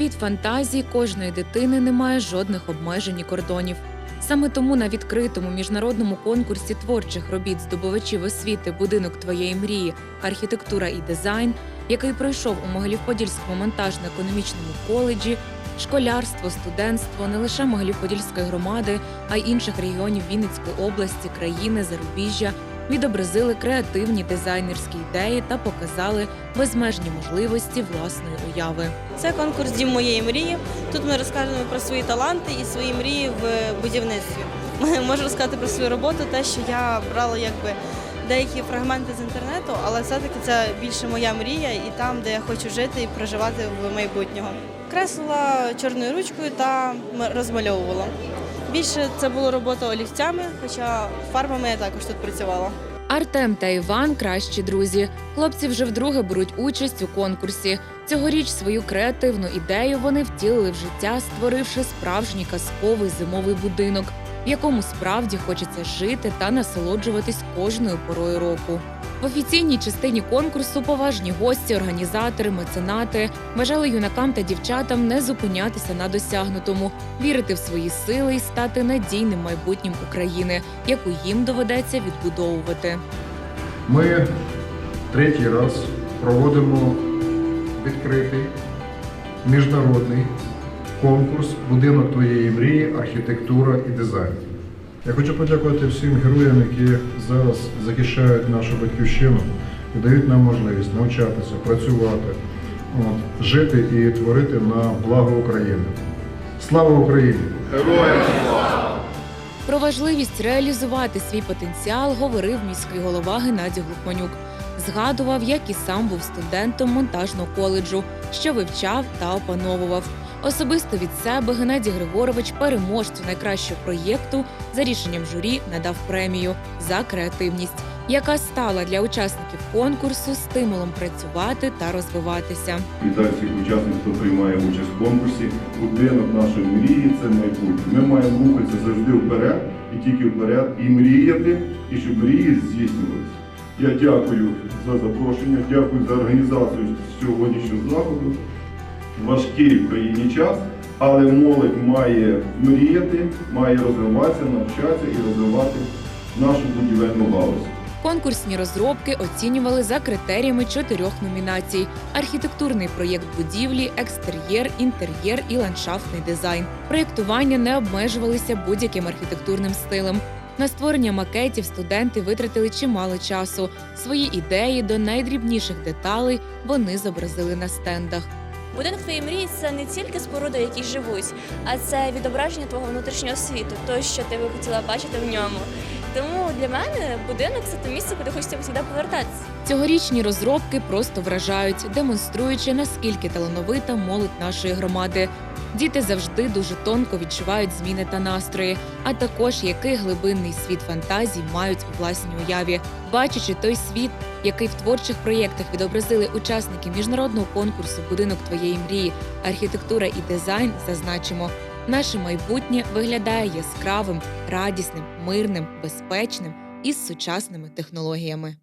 світ фантазії кожної дитини не має жодних обмежень і кордонів. Саме тому на відкритому міжнародному конкурсі творчих робіт здобувачів освіти Будинок твоєї мрії, архітектура і дизайн, який пройшов у Могилів-Подільському монтажно-економічному коледжі, школярство, студентство не лише Могилів-Подільської громади, а й інших регіонів Вінницької області, країни, зарубіжжя відобразили креативні дизайнерські ідеї та показали безмежні можливості власної уяви. Це конкурс Дім моєї мрії. Тут ми розкажемо про свої таланти і свої мрії в будівництві. Можу розказати про свою роботу, те, що я брала якби деякі фрагменти з інтернету, але все-таки це більше моя мрія і там, де я хочу жити і проживати в майбутнього. Креслила чорною ручкою та розмальовувала. Більше це було робота олівцями, хоча фарбами я також тут працювала. Артем та Іван кращі друзі. Хлопці вже вдруге беруть участь у конкурсі. Цьогоріч свою креативну ідею вони втілили в життя, створивши справжній казковий зимовий будинок, в якому справді хочеться жити та насолоджуватись кожною порою року. В офіційній частині конкурсу поважні гості, організатори, меценати бажали юнакам та дівчатам не зупинятися на досягнутому, вірити в свої сили і стати надійним майбутнім України, яку їм доведеться відбудовувати. Ми третій раз проводимо відкритий міжнародний конкурс Будинок твоєї мрії, архітектура і дизайн. Я хочу подякувати всім героям, які зараз захищають нашу батьківщину і дають нам можливість навчатися, працювати, от, жити і творити на благо України. Слава Україні! Героям! Про важливість реалізувати свій потенціал говорив міський голова Геннадій Глухманюк. Згадував, як і сам був студентом монтажного коледжу, що вивчав та опановував. Особисто від себе Геннадій Григорович переможцю найкращого проєкту за рішенням журі надав премію за креативність, яка стала для учасників конкурсу стимулом працювати та розвиватися. Вітаю всіх учасників, хто приймає участь в конкурсі. Будинок нашої мрії це майбутнє. Ми маємо рухатися завжди вперед і тільки вперед, і мріяти, і щоб мрії здійснювалися. Я дякую за запрошення, дякую за організацію сьогоднішнього заходу. Важкий в країні час, але молодь має мріяти, має розвиватися, навчатися і розвивати нашу будівельну галузь. Конкурсні розробки оцінювали за критеріями чотирьох номінацій: архітектурний проєкт будівлі, екстер'єр, інтер'єр і ландшафтний дизайн. Проєктування не обмежувалися будь-яким архітектурним стилем. На створення макетів студенти витратили чимало часу. Свої ідеї до найдрібніших деталей вони зобразили на стендах. Будинок твоєї мрії це не тільки споруда, в якій живуть, а це відображення твого внутрішнього світу, то, що ти би хотіла бачити в ньому. Тому для мене будинок це те місце, куди хочеться завжди повертатися. Цьогорічні розробки просто вражають, демонструючи наскільки талановита молодь нашої громади. Діти завжди дуже тонко відчувають зміни та настрої, а також який глибинний світ фантазій мають у власній уяві, бачачи той світ, який в творчих проєктах відобразили учасники міжнародного конкурсу Будинок твоєї мрії, архітектура і дизайн. Зазначимо, наше майбутнє виглядає яскравим, радісним, мирним, безпечним і з сучасними технологіями.